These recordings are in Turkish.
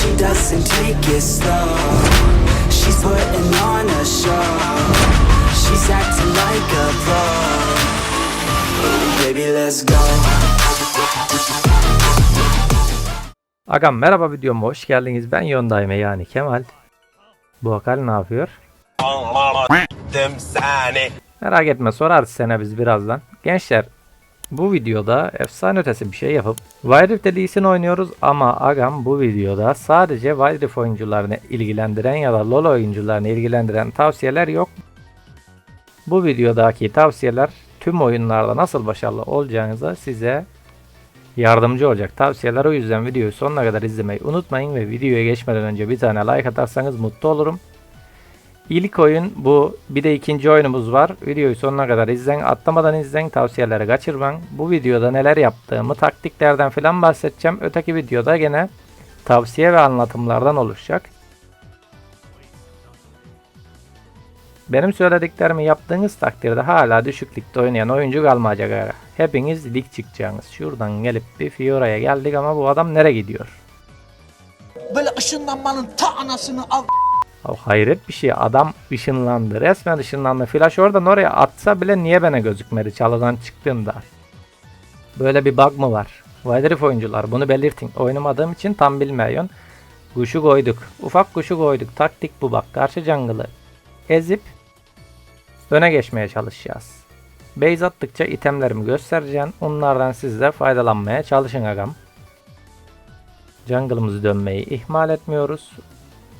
she doesn't take it slow. She's putting on a show. She's acting like a pro. Baby, let's go. Agam merhaba videoma hoş geldiniz. Ben Yondayme yani Kemal. Bu akal ne yapıyor? Merak etme sorarız sana biz birazdan. Gençler bu videoda efsane ötesi bir şey yapıp Wild Rift'te Lee Sin oynuyoruz ama Agam bu videoda sadece Wild Rift oyuncularını ilgilendiren ya da LoL oyuncularını ilgilendiren tavsiyeler yok. Bu videodaki tavsiyeler tüm oyunlarda nasıl başarılı olacağınıza size yardımcı olacak tavsiyeler. O yüzden videoyu sonuna kadar izlemeyi unutmayın ve videoya geçmeden önce bir tane like atarsanız mutlu olurum. İlk oyun bu. Bir de ikinci oyunumuz var. Videoyu sonuna kadar izleyin. Atlamadan izleyin. Tavsiyeleri kaçırmayın. Bu videoda neler yaptığımı, taktiklerden falan bahsedeceğim. Öteki videoda gene tavsiye ve anlatımlardan oluşacak. Benim söylediklerimi yaptığınız takdirde hala düşüklükte oynayan oyuncu kalmayacak ara. Hepiniz lig çıkacaksınız. Şuradan gelip bir Fiora'ya geldik ama bu adam nereye gidiyor? Böyle ışınlanmanın ta anasını al. Hayret bir şey. Adam ışınlandı. Resmen ışınlandı. Flash oradan oraya atsa bile niye bana gözükmedi çalıdan çıktığımda? Böyle bir bug mı var? Wildrift oyuncular bunu belirtin. Oynamadığım için tam bilmiyorum. Kuşu koyduk. Ufak kuşu koyduk. Taktik bu bak. Karşı jungle'ı ezip öne geçmeye çalışacağız. Base attıkça itemlerimi göstereceğim. Onlardan siz de faydalanmaya çalışın agam. Jungle'ımızı dönmeyi ihmal etmiyoruz.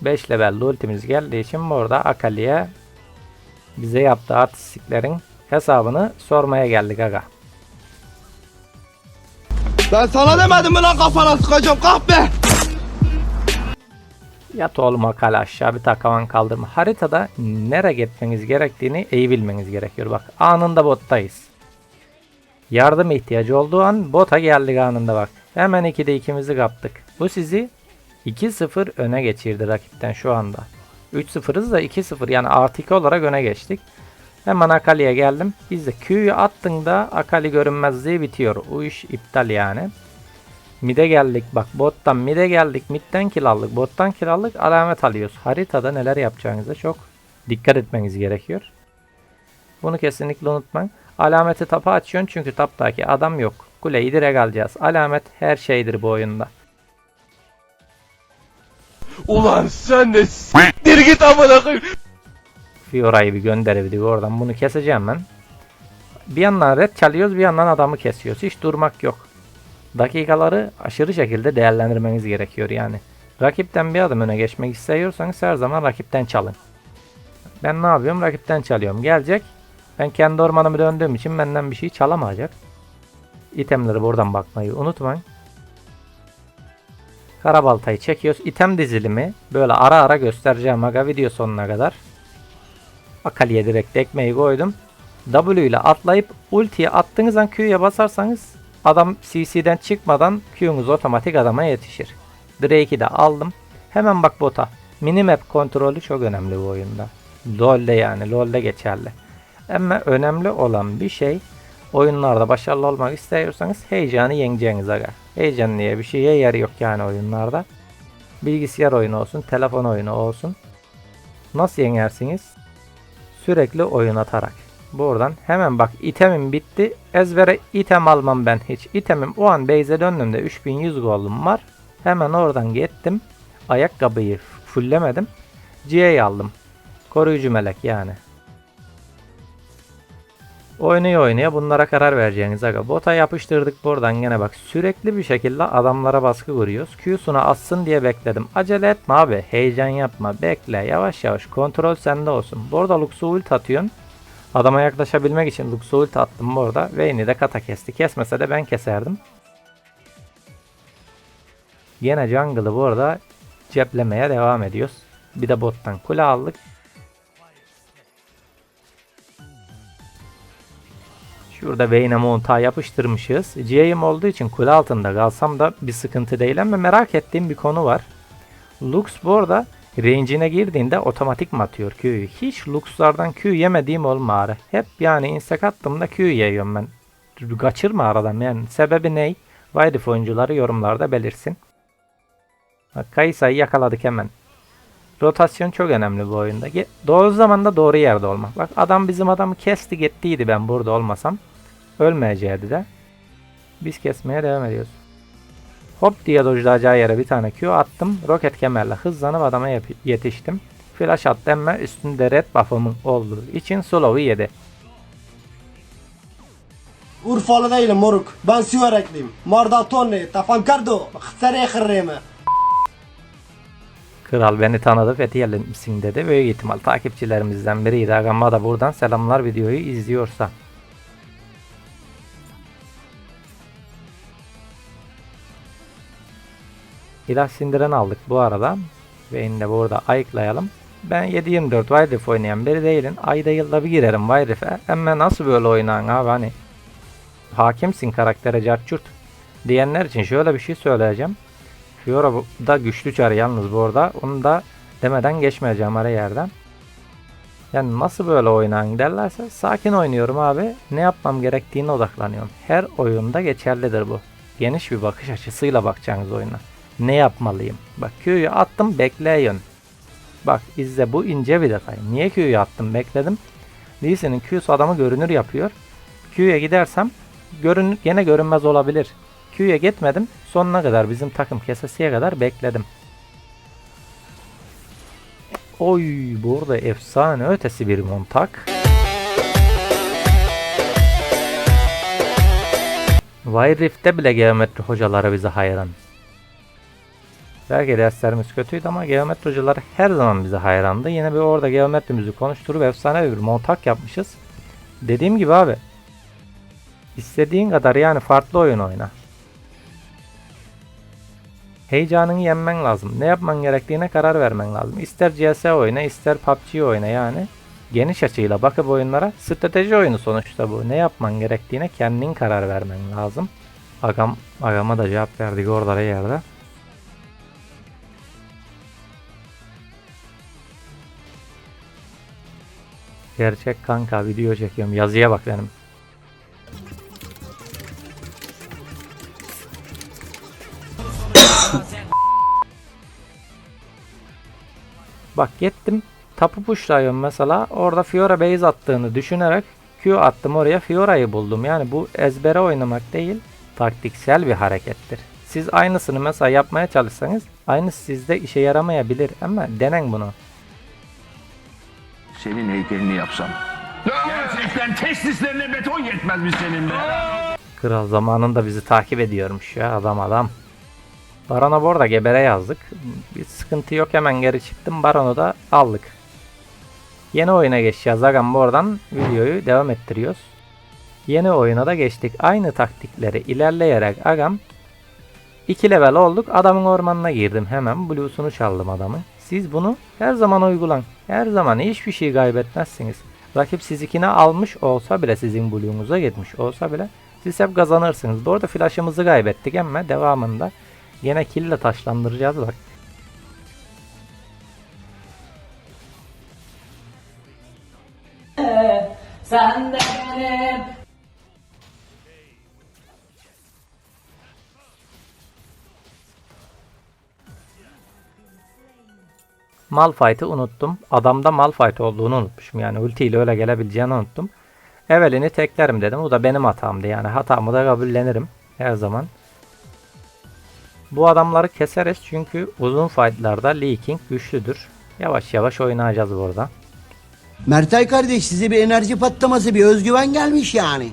5 level ultimiz geldiği için burada Akali'ye bize yaptığı artistliklerin hesabını sormaya geldik aga. Ben sana demedim mi lan kafana sıkacağım kahpe. Yat oğlum Akali aşağı bir takavan kaldırma. Haritada nereye gitmeniz gerektiğini iyi bilmeniz gerekiyor. Bak anında bottayız. Yardım ihtiyacı olduğu an bota geldik anında bak. Hemen 2'de ikimizi kaptık. Bu sizi 2-0 öne geçirdi rakipten şu anda. 3-0'ız da 2-0 yani artı 2 olarak öne geçtik. Hemen Akali'ye geldim. Biz de Q'yu attığında Akali görünmezliği bitiyor. O iş iptal yani. Mid'e geldik bak bottan mid'e geldik. Mid'den kill aldık. Bottan kill aldık. Alamet alıyoruz. Haritada neler yapacağınıza çok dikkat etmeniz gerekiyor. Bunu kesinlikle unutmayın. Alameti tapa açıyorsun çünkü taptaki adam yok. Kuleyi direkt alacağız. Alamet her şeydir bu oyunda. Ulan sen de s**tir git amına koyayım. Fiora'yı bir gönderebildik oradan. Bunu keseceğim ben. Bir yandan red çalıyoruz bir yandan adamı kesiyoruz. Hiç durmak yok. Dakikaları aşırı şekilde değerlendirmeniz gerekiyor yani. Rakipten bir adım öne geçmek istiyorsanız her zaman rakipten çalın. Ben ne yapıyorum? Rakipten çalıyorum. Gelecek. Ben kendi ormanımı döndüğüm için benden bir şey çalamayacak. İtemleri buradan bakmayı unutmayın. Karabaltayı çekiyoruz. İtem dizilimi böyle ara ara göstereceğim aga video sonuna kadar. Akali'ye direkt ekmeği koydum. W ile atlayıp ultiye attığınız an Q'ya basarsanız adam CC'den çıkmadan Q'nuz otomatik adama yetişir. Drake'i de aldım. Hemen bak bota. Minimap kontrolü çok önemli bu oyunda. LoL'de yani LoL'de geçerli. Ama önemli olan bir şey oyunlarda başarılı olmak istiyorsanız heyecanı yeneceğiniz aga. Heyecan diye bir şeye yer yok yani oyunlarda. Bilgisayar oyunu olsun, telefon oyunu olsun. Nasıl yenersiniz? Sürekli oyun atarak. Buradan hemen bak itemim bitti. Ezbere item almam ben hiç. İtemim o an base'e döndüğümde 3100 gold'um var. Hemen oradan gittim. Ayakkabıyı fulllemedim. GA aldım. Koruyucu melek yani. Oynaya oynaya bunlara karar vereceğiniz aga. Bota yapıştırdık buradan gene bak. Sürekli bir şekilde adamlara baskı kuruyoruz. Q'suna atsın diye bekledim. Acele etme abi. Heyecan yapma. Bekle. Yavaş yavaş. Kontrol sende olsun. Burada Lux'u ult atıyorsun. Adama yaklaşabilmek için Lux'u ult attım burada. Vayne'i de kata kesti. Kesmese de ben keserdim. Gene jungle'ı bu arada ceplemeye devam ediyoruz. Bir de bottan kule aldık. Şurada Vayne'e monta yapıştırmışız. GA'im olduğu için kule altında kalsam da bir sıkıntı değil ama merak ettiğim bir konu var. Lux bu arada range'ine girdiğinde otomatik mi atıyor Q'yu? Hiç Lux'lardan Q yemediğim olma Hep yani insek attığımda Q yiyorum ben. Kaçırma aradan yani. Sebebi ne? Wild oyuncuları yorumlarda belirsin. Bak Kayısa'yı yakaladık hemen. Rotasyon çok önemli bu oyunda. Doğru zamanda doğru yerde olmak. Bak adam bizim adamı kesti gittiydi ben burada olmasam. Ölmeyeceğiydi de. Biz kesmeye devam ediyoruz. Hop diye dojlayacağı yere bir tane Q attım. Roket kemerle hızlanıp adama yetiştim. Flash attı ama üstünde red buff'ımın olduğu için slow'u yedi. Urfalı değilim moruk. Ben Siverekliyim. Marda tonni. Tafam kardo. Sere kırreme. Kral beni tanıdı Fethiyeli misin dedi. Büyük ihtimal takipçilerimizden biriydi. Agama da buradan selamlar videoyu izliyorsa. İlaç sindiren aldık bu arada. Ve de burada ayıklayalım. Ben 7-24 Wildrift oynayan biri değilim. Ayda yılda bir girerim Wildrift'e. Ama nasıl böyle oynan abi hani. Hakimsin karaktere carçurt. Diyenler için şöyle bir şey söyleyeceğim. Fiora da güçlü çar yalnız bu arada. Onu da demeden geçmeyeceğim ara yerden. Yani nasıl böyle oynan derlerse sakin oynuyorum abi. Ne yapmam gerektiğine odaklanıyorum. Her oyunda geçerlidir bu. Geniş bir bakış açısıyla bakacaksınız oyuna. Ne yapmalıyım? Bak Q'yu attım bekleyin. Bak izle bu ince bir detay. Niye Q'yu attım bekledim. Lee Sin'in Q'su adamı görünür yapıyor. Q'ya gidersem görün gene görünmez olabilir. Q'ya gitmedim. Sonuna kadar bizim takım kesesiye kadar bekledim. Oy burada efsane ötesi bir montak. Vay Rift'te bile geometri hocaları bize hayran. Belki derslerimiz kötüydü ama geometri hocaları her zaman bize hayrandı. Yine bir orada geometrimizi konuşturup efsane bir montak yapmışız. Dediğim gibi abi. İstediğin kadar yani farklı oyun oyna. Heyecanını yenmen lazım. Ne yapman gerektiğine karar vermen lazım. İster CS oyna, ister PUBG oyna yani. Geniş açıyla bakıp oyunlara strateji oyunu sonuçta bu. Ne yapman gerektiğine kendin karar vermen lazım. Agam, agama da cevap verdik orada yerde. Gerçek kanka video çekiyorum. Yazıya bak benim. Bak gittim tapu pushlayıyorum mesela orada Fiora base attığını düşünerek Q attım oraya Fiora'yı buldum. Yani bu ezbere oynamak değil taktiksel bir harekettir. Siz aynısını mesela yapmaya çalışsanız aynısı sizde işe yaramayabilir ama denen bunu. Senin heykelini yapsam. Gerçekten testislerine beton yetmez mi senin be? Kral zamanında bizi takip ediyormuş ya adam adam. Baron'a bu arada gebere yazdık. Bir sıkıntı yok hemen geri çıktım. Baron'u da aldık. Yeni oyuna geçeceğiz. Agam buradan videoyu devam ettiriyoruz. Yeni oyuna da geçtik. Aynı taktikleri ilerleyerek Agam 2 level olduk. Adamın ormanına girdim. Hemen blues'unu çaldım adamın. Siz bunu her zaman uygulan. Her zaman hiçbir şey kaybetmezsiniz. Rakip sizikine almış olsa bile sizin blue'unuza gitmiş olsa bile siz hep kazanırsınız. Bu arada flash'ımızı kaybettik ama devamında Yine kill taşlandıracağız bak. Sen de benim Malphite'ı unuttum. Adamda Malphite olduğunu unutmuşum. Yani ulti ile öyle gelebileceğini unuttum. Evelyn'i teklerim dedim. Bu da benim hatamdı. Yani hatamı da kabullenirim. Her zaman. Bu adamları keseriz çünkü uzun fightlarda Lee King güçlüdür. Yavaş yavaş oynayacağız burada. Mertay kardeş size bir enerji patlaması, bir özgüven gelmiş yani.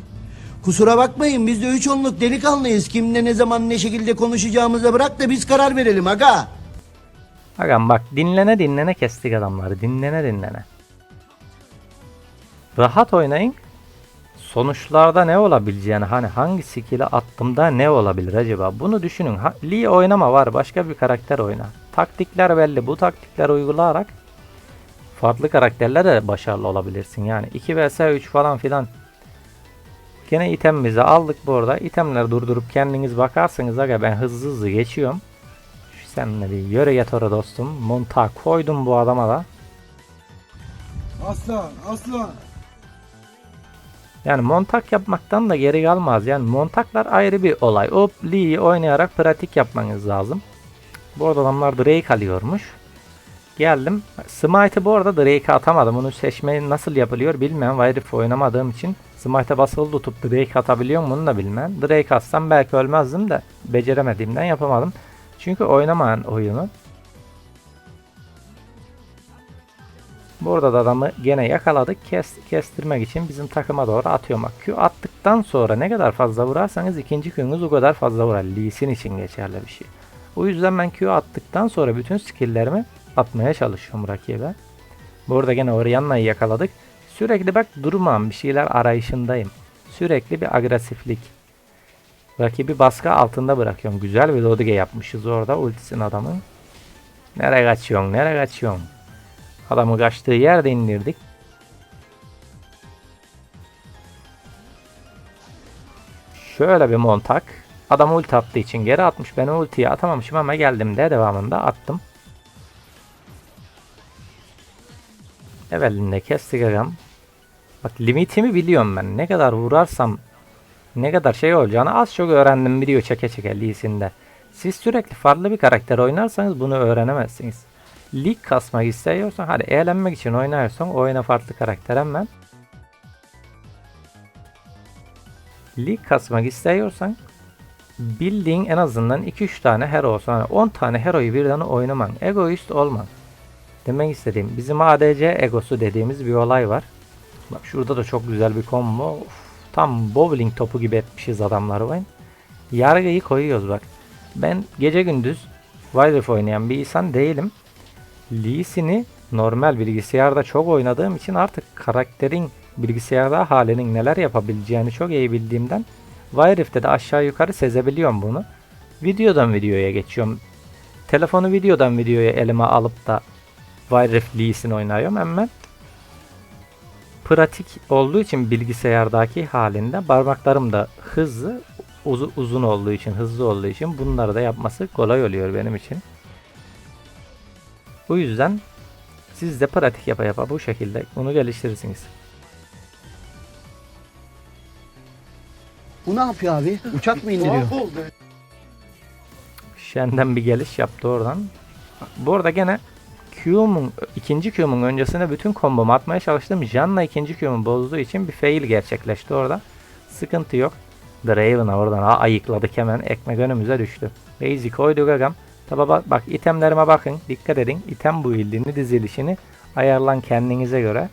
Kusura bakmayın biz de üç onluk delikanlıyız. Kimle ne zaman ne şekilde konuşacağımıza bırak da biz karar verelim aga. Agam bak dinlene dinlene kestik adamları. Dinlene dinlene. Rahat oynayın. Sonuçlarda ne olabileceğini hani hangi skill'i attığımda ne olabilir acaba? Bunu düşünün. Ha, Lee oynama var. Başka bir karakter oyna. Taktikler belli. Bu taktikler uygulayarak farklı karakterlerle de başarılı olabilirsin. Yani 2 vs 3 falan filan. Gene itemimizi aldık bu arada. İtemleri durdurup kendiniz bakarsınız aga ben hızlı hızlı geçiyorum. Şu seninle bir yöre yat dostum. Monta koydum bu adama da. Aslan aslan. Yani montak yapmaktan da geri kalmaz. Yani montaklar ayrı bir olay. O Lee'yi oynayarak pratik yapmanız lazım. Bu arada adamlar Drake alıyormuş. Geldim. Smite'ı bu arada Drake'e atamadım. Bunu seçmeyi nasıl yapılıyor bilmem. Wirif oynamadığım için Smite'e basılı tutup Drake atabiliyor mu bunu da bilmem. Drake atsam belki ölmezdim de beceremediğimden yapamadım. Çünkü oynamayan oyunu. Burada da adamı gene yakaladık. Kes, kestirmek için bizim takıma doğru atıyorum. Bak Q attıktan sonra ne kadar fazla vurarsanız ikinci Q'nuz o kadar fazla vurar. Lee için geçerli bir şey. O yüzden ben Q attıktan sonra bütün skill'lerimi atmaya çalışıyorum rakibe. Burada gene Orianna'yı yakaladık. Sürekli bak durmam bir şeyler arayışındayım. Sürekli bir agresiflik. Rakibi baskı altında bırakıyorum. Güzel bir Lodige yapmışız orada ultisin adamın. Nereye kaçıyorsun? Nereye kaçıyorsun? Adamı kaçtığı yerde indirdik. Şöyle bir montak. Adam ulti attığı için geri atmış. Ben ultiyi atamamışım ama geldim de devamında attım. Evvelinde kestik agam. Bak limitimi biliyorum ben. Ne kadar vurarsam ne kadar şey olacağını az çok öğrendim video çeke çeke Lee'sinde. Siz sürekli farklı bir karakter oynarsanız bunu öğrenemezsiniz. Lig kasmak istiyorsan hadi eğlenmek için oynuyorsan oyuna farklı karakter hemen. Lig kasmak istiyorsan bildiğin en azından 2-3 tane hero olsun. Hani 10 tane heroyu birden oynaman. Egoist olman. Demek istediğim bizim ADC egosu dediğimiz bir olay var. Bak şurada da çok güzel bir combo. Of, tam bowling topu gibi etmişiz adamları oyun. Yargıyı koyuyoruz bak. Ben gece gündüz Wildlife oynayan bir insan değilim. Lee Sin'i normal bilgisayarda çok oynadığım için artık karakterin bilgisayarda halinin neler yapabileceğini çok iyi bildiğimden Wildrift'te de aşağı yukarı sezebiliyorum bunu. Videodan videoya geçiyorum. Telefonu videodan videoya elime alıp da Wildrift Lee Sin oynuyorum hemen. Pratik olduğu için bilgisayardaki halinde parmaklarım da hızlı uzu- uzun olduğu için hızlı olduğu için bunları da yapması kolay oluyor benim için. Bu yüzden siz de pratik yapa yapa bu şekilde bunu geliştirirsiniz. Bu ne yapıyor abi? Uçak mı indiriyor? Shen'den bir geliş yaptı oradan. Bu arada gene Q'mun ikinci Q'mun öncesine bütün kombomu atmaya çalıştım. Janna ikinci Q'mu bozduğu için bir fail gerçekleşti orada. Sıkıntı yok. Draven'a oradan ha, ayıkladık hemen. Ekmek önümüze düştü. Basic koyduk agam. Tabi bak, bak itemlerime bakın. Dikkat edin. İtem build'ini dizilişini ayarlan kendinize göre.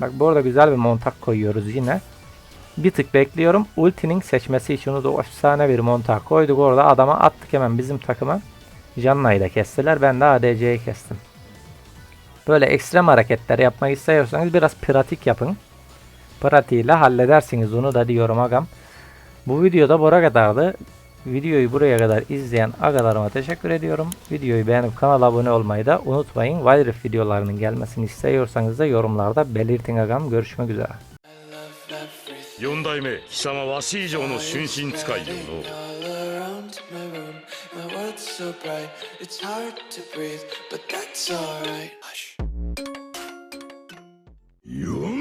Bak bu arada güzel bir montak koyuyoruz yine. Bir tık bekliyorum. Ultinin seçmesi için onu da efsane bir montak koyduk orada. Adama attık hemen bizim takıma. Janna'yı da kestiler. Ben de ADC'yi kestim. Böyle ekstrem hareketler yapmak istiyorsanız biraz pratik yapın. Pratiğiyle halledersiniz onu da diyorum agam. Bu videoda bura kadardı. Videoyu buraya kadar izleyen agalarıma teşekkür ediyorum. Videoyu beğenip kanala abone olmayı da unutmayın. Wildrift videolarının gelmesini istiyorsanız da yorumlarda belirtin agam. Görüşmek üzere. ４代目貴様わし以上の春心使いよの。四